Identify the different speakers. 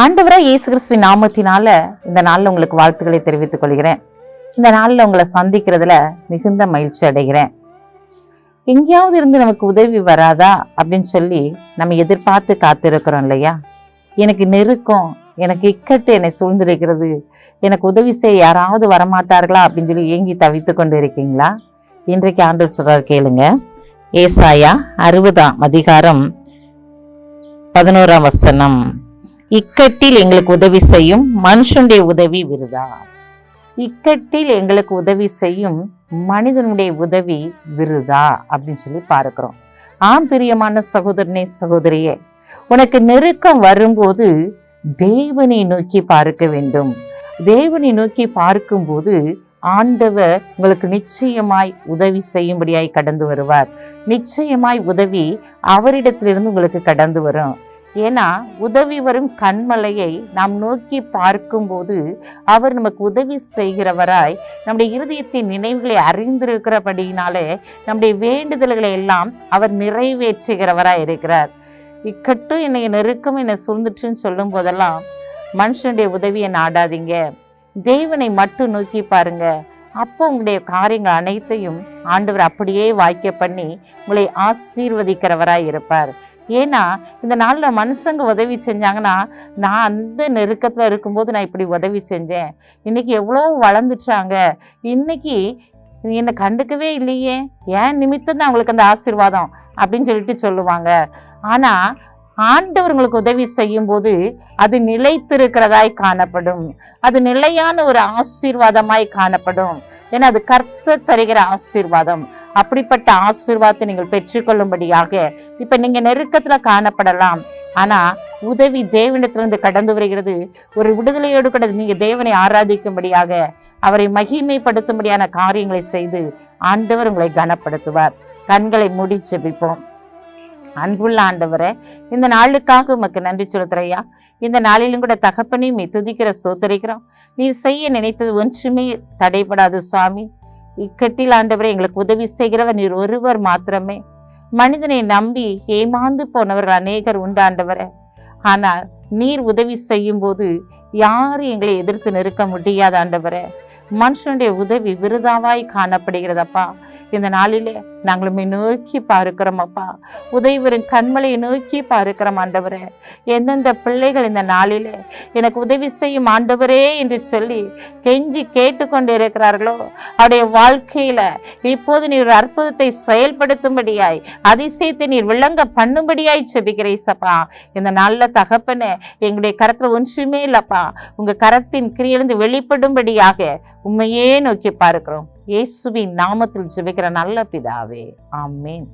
Speaker 1: ஆண்டவராக இயேசு கிறிஸ்துவின் நாமத்தினால இந்த நாளில் உங்களுக்கு வாழ்த்துக்களை தெரிவித்துக் கொள்கிறேன். இந்த நாளில் உங்களை சந்திக்கிறதுல மிகுந்த மகிழ்ச்சி அடைகிறேன். எங்கேயாவது இருந்து நமக்கு உதவி வராதா அப்படின்னு சொல்லி நம்ம எதிர்பார்த்து காத்திருக்கிறோம் இல்லையா? எனக்கு நெருக்கம் எனக்கு இக்கட்டு என்னை சூழ்ந்திருக்கிறது எனக்கு உதவி செய்ய யாராவது வரமாட்டார்களா அப்படின்னு சொல்லி ஏங்கி தவித்து கொண்டு இருக்கீங்களா? இன்றைக்கு ஆண்டவர் சொல்கிறார் கேளுங்க. ஏசாயா அறுபதாம் அதிகாரம் பதினோராம் வசனம். இக்கட்டில் எங்களுக்கு உதவி செய்யும் மனுஷனுடைய உதவி விருதா? இக்கட்டில் எங்களுக்கு உதவி செய்யும் மனிதனுடைய உதவி விருதா? அப்படின்னு சொல்லி பார்க்கிறோம். ஆம் பிரியமான சகோதரனே சகோதரியே உனக்கு நெருக்கம் வரும்போது தேவனை நோக்கி பார்க்க வேண்டும். தேவனை நோக்கி பார்க்கும்போது ஆண்டவர் உங்களுக்கு நிச்சயமாய் உதவி செய்யும்படியாய் கடந்து வருவார். நிச்சயமாய் உதவி அவரிடத்திலிருந்து உங்களுக்கு கடந்து வரும். ஏன்னா உதவி வரும் கண்மலையை நாம் நோக்கி பார்க்கும்போது அவர் நமக்கு உதவி செய்கிறவராய் நம்முடைய இருதயத்தின் நினைவுகளை அறிந்திருக்கிறபடியினாலே நம்முடைய வேண்டுதல்களை எல்லாம் அவர் நிறைவேற்றுகிறவராய் இருக்கிறார். இக்கட்டு என்னை நெருக்கம் என்னை சூழ்ந்துட்டுன்னு சொல்லும் போதெல்லாம் மனுஷனுடைய உதவியை நாடாதீங்க. தேவனை மட்டும் நோக்கி பாருங்க. அப்போ உங்களுடைய காரியங்கள் அனைத்தையும் ஆண்டவர் அப்படியே வாய்க்க பண்ணி உங்களை ஆசீர்வதிக்கிறவராய் இருப்பார். ஏன்னா இந்த நாளில் மனுஷங்க உதவி செஞ்சாங்கன்னா நான் அந்த நெருக்கத்தில் இருக்கும்போது நான் இப்படி உதவி செஞ்சேன். இன்னைக்கு எவ்வளோ வளர்ந்துட்டாங்க. இன்னைக்கு என்னை கண்டுக்கவே இல்லையே. ஏன் நிமித்தம் தான் அவங்களுக்கு அந்த ஆசீர்வாதம் அப்படின்னு சொல்லிட்டு சொல்லுவாங்க. ஆனால் ஆண்டவர்களுக்கு உதவி செய்யும் போது அது நிலைத்திருக்கிறதாய் காணப்படும். அது நிலையான ஒரு ஆசீர்வாதமாய் காணப்படும். ஏன்னா அது கர்த்த தருகிற ஆசீர்வாதம். அப்படிப்பட்ட ஆசீர்வாதத்தை நீங்கள் பெற்றுக்கொள்ளும்படியாக இப்ப நீங்க நெருக்கத்துல காணப்படலாம். ஆனா உதவி தேவனிடத்திலிருந்து கடந்து வருகிறது. ஒரு விடுதலையோடு கூட நீங்க தேவனை ஆராதிக்கும்படியாக அவரை மகிமைப்படுத்தும்படியான காரியங்களை செய்து ஆண்டவர் உங்களை கனப்படுத்துவார். கண்களை மூடி ஜெபிப்போம். அன்புள்ள ஆண்டவரே இந்த நாளுக்காக உமக்கு நன்றி சொல்கிறையா இந்த நாளிலும் கூட தகப்பனையும் நீ துதிக்கிற ஸ்தோத்தரிக்கிறோம் நீ செய்ய நினைத்தது ஒன்றுமே தடைபடாது சுவாமி. இக்கட்டில் ஆண்டவரை எங்களுக்கு உதவி செய்கிறவர் நீர் ஒருவர் மாத்திரமே. மனிதனை நம்பி ஏமாந்து போனவர்கள் அநேகர் உண்டாண்டவரை ஆனால் நீர் உதவி செய்யும் போது யாரும் எங்களை எதிர்த்து நிற்க முடியாத ஆண்டவரே. மனுஷனுடைய உதவி விருதாவாய் காணப்படுகிறதப்பா. இந்த நாளிலே நாங்களுமே நோக்கி பார்க்கிறோம் அப்பா. உதவிவரும் கண்மலையை நோக்கி பார்க்கிறோம் ஆண்டவரே. எந்தெந்த பிள்ளைகள் இந்த நாளில் எனக்கு உதவி செய்யும் ஆண்டவரே என்று சொல்லி கெஞ்சி கேட்டுக்கொண்டு இருக்கிறார்களோ அவருடைய வாழ்க்கையில் இப்போது நீர் ஒரு அற்புதத்தை செயல்படுத்தும்படியாய் அதிசயத்தை நீர் விளங்க பண்ணும்படியாய் செபிக்கிறேசப்பா இந்த நல்ல தகப்பனே எங்களுடைய கரத்தில் ஒன்றுமே இல்லைப்பா. உங்கள் கரத்தின் கிரியிலிருந்து வெளிப்படும்படியாக உண்மையே நோக்கி பார்க்கிறோம். இயேசுவின் நாமத்தில் ஜெபிக்கிற நல்ல பிதாவே. ஆமேன்.